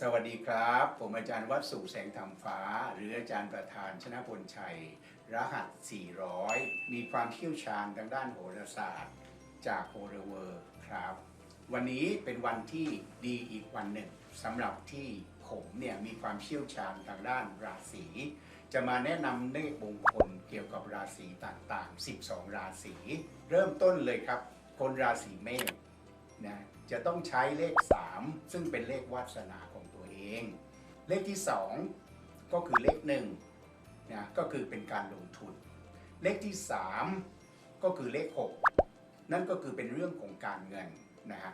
สวัสดีครับ ผมอาจารย์วัดสุแสงธรรมฟ้า หรืออาจารย์ประธานชนะพลชัย รหัส 400 มีความเชี่ยวชาญทางด้านโหราศาสตร์ จากโฮเรเวอร์ครับ วันนี้เป็นวันที่ดีอีกวันหนึ่งสำหรับที่ผมเนี่ยมีความเชี่ยวชาญทางด้านราศี จะมาแนะนำเลขมงคลเกี่ยวกับราศีต่างๆ 12 ราศี เริ่มต้นเลยครับ คนราศีเมษ นะจะต้องใช้เลข 3 ซึ่งเป็นเลขวาสนาของตัวเอง เลขที่ 2 ก็คือเลข1นะก็คือเป็นการลงทุน เลขที่ 3 ก็คือเลข 6 นั่นก็คือเป็นเรื่องของการเงินนะฮะ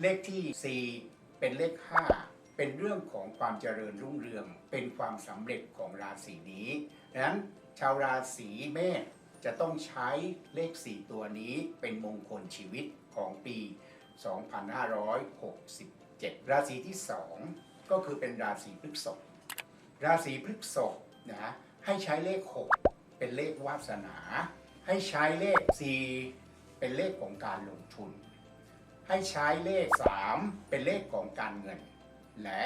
เลขที่ 4 เป็นเลข 5 เป็นเรื่องของความเจริญรุ่งเรือง เป็นความสำเร็จของราศีนี้ดังนั้นชาวราศีเมษจะต้องใช้เลข 4 ตัวนี้เป็นมงคลชีวิตของปี 2567 ราศีที่ 2 ก็คือเป็นราศีพฤษภราศีพฤษภนะฮะให้ใช้เลข 6 เป็นเลขวาสนา ให้ใช้เลข 4 เป็นเลขของการลงทุน ให้ใช้เลข 3 เป็นเลขของการเงิน และ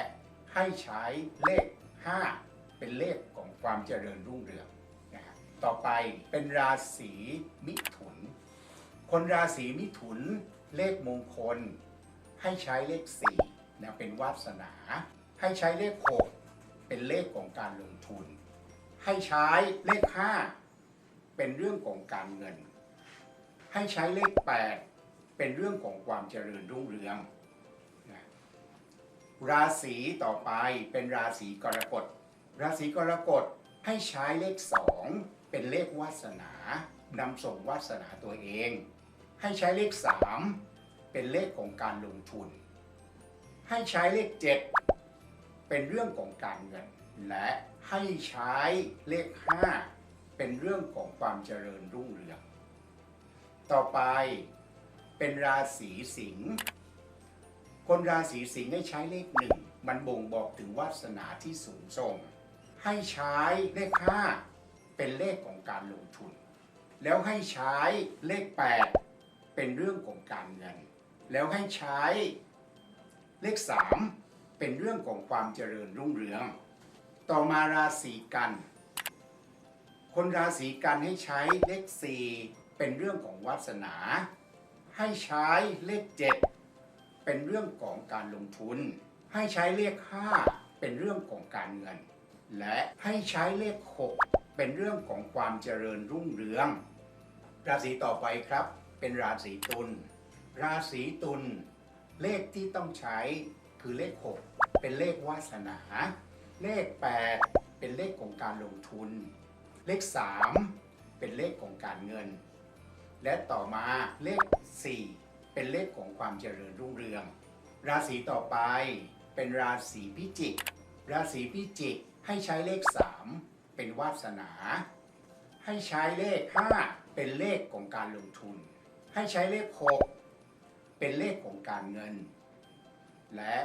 ให้ใช้เลข 5 เป็นเลขของความเจริญรุ่งเรืองนะฮะต่อไปเป็นราศีมิถุน คนราศีมิถุน เลขมงคล ให้ใช้เลข4นะเป็นวาสนา ให้ใช้เลข 6 เป็นเลขของการลงทุน ให้ใช้เลข 5 เป็นเรื่องของการเงิน ให้ใช้เลข 8 เป็นเรื่องของความเจริญรุ่งเรืองนะราศีต่อไปเป็นราศีกรกฎ ราศีกรกฎให้ใช้เลข 2 เป็นเลขวาสนานำส่งวาสนาตัวเอง ให้ใช้เลข 3 เป็นเลขของการลงทุน ให้ใช้เลข 7 เป็นเรื่องของการเงิน และให้ใช้เลข 5 เป็นเรื่องของความเจริญรุ่งเรือง ต่อไปเป็นราศีสิงห์คนราศีสิงห์ให้ใช้เลขหนึ่งมันบ่งบอกถึงวาสนาที่สูงส่ง ให้ใช้เลข 5 เป็นเลขของการลงทุน แล้วให้ใช้เลข 8 เป็นเรื่องของการเงิน แล้วให้ใช้เลข 3 เป็นเรื่องของความเจริญรุ่งเรือง ต่อมาราศีกัน คนราศีกันให้ใช้เลข 4 เป็นเรื่องของวาสนา ให้ใช้เลข 7 เป็นเรื่องของการลงทุน ให้ใช้เลข 5 เป็นเรื่องของการเงิน และให้ใช้เลข 6 เป็นเรื่องของความเจริญรุ่งเรือง ราศีต่อไปครับ เป็นราศีตุล ราศีตุลเลขที่ต้องใช้คือเลข 6 เป็นเลขวาสนา เลข 8 เป็นเลขของการลงทุน เลข 3 เป็นเลขของการเงิน และต่อมาเลข 4 เป็นเลขของความเจริญรุ่งเรือง ราศีต่อไปเป็นราศีพิจิก ราศีพิจิกให้ใช้เลข 3 เป็นวาสนา ให้ใช้เลข 5 เป็นเลขของการลงทุน ให้ใช้เลข 6 เป็นเลขของการเงิน และ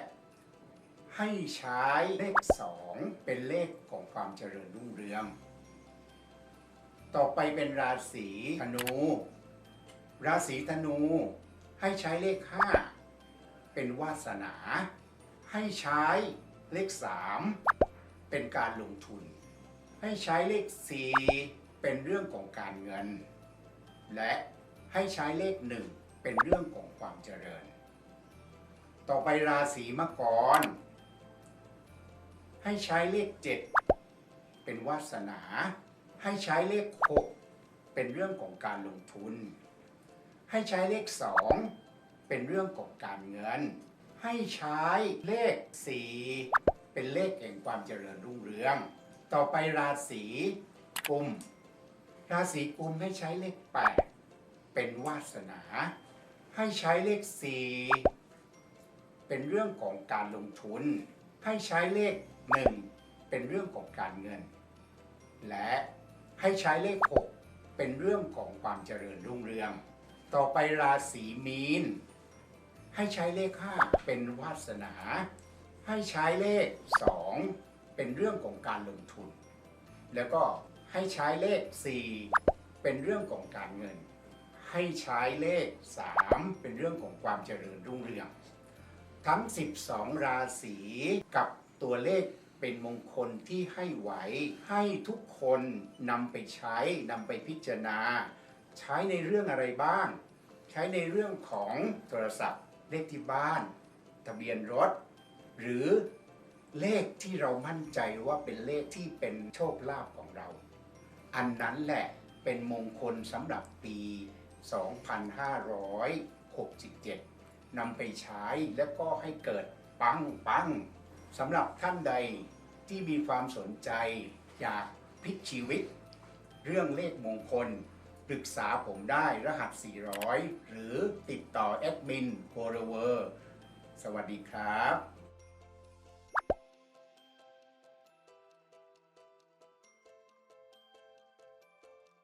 ให้ใช้เลข 2 เป็นเลขของความเจริญรุ่งเรือง ต่อไปเป็นราศีธนู ราศีธนูให้ใช้เลข 5 เป็นวาสนา ให้ใช้เลข 3 เป็นการลงทุน ให้ใช้เลข 4 เป็นเรื่องของการเงิน และ ให้ใช้เลข1เป็นเรื่องของความเจริญ ต่อไปราศีมังกร ให้ใช้เลข7เป็นวาสนา ให้ใช้เลข6เป็นเรื่องของการลงทุน ให้ใช้เลข2เป็นเรื่องของการเงิน ให้ใช้เลข4เป็นเลขแห่งความเจริญรุ่งเรือง ต่อไปราศีกุม ราศีกุมให้ใช้เลข8 เป็นวาสนา ให้ใช้เลข 4 เป็นเรื่องของการลงทุน ให้ใช้เลข 1 เป็นเรื่องของการเงิน และให้ใช้เลข 6 เป็นเรื่องของความเจริญรุ่งเรือง ต่อไปราศีมีน ให้ใช้เลข 5 เป็นวาสนา ให้ใช้เลข 2 เป็นเรื่องของการลงทุน แล้วก็ให้ใช้เลข 4 เป็นเรื่องของการเงิน ให้ใช้เลข 3 เป็นเรื่องของความเจริญรุ่งเรือง ทั้ง 12 ราศีกับตัวเลขเป็นมงคลที่ให้ไหว ให้ทุกคนนำไปใช้นำไปพิจารณา ใช้ในเรื่องอะไรบ้าง ใช้ในเรื่องของโทรศัพท์เลขที่บ้าน ทะเบียนรถ หรือเลขที่เรามั่นใจว่าเป็นเลขที่เป็นโชคลาภของเรา อันนั้นแหละเป็นมงคลสำหรับปี 2567นำไปใช้แล้วก็ให้เกิดปังปังสำหรับท่านใดที่มีความสนใจอยากพลิกชีวิต เรื่องเลขมงคลปรึกษาผมได้รหัส 400 หรือติดต่อแอดมินโ o รเวอร์ สวัสดีครับ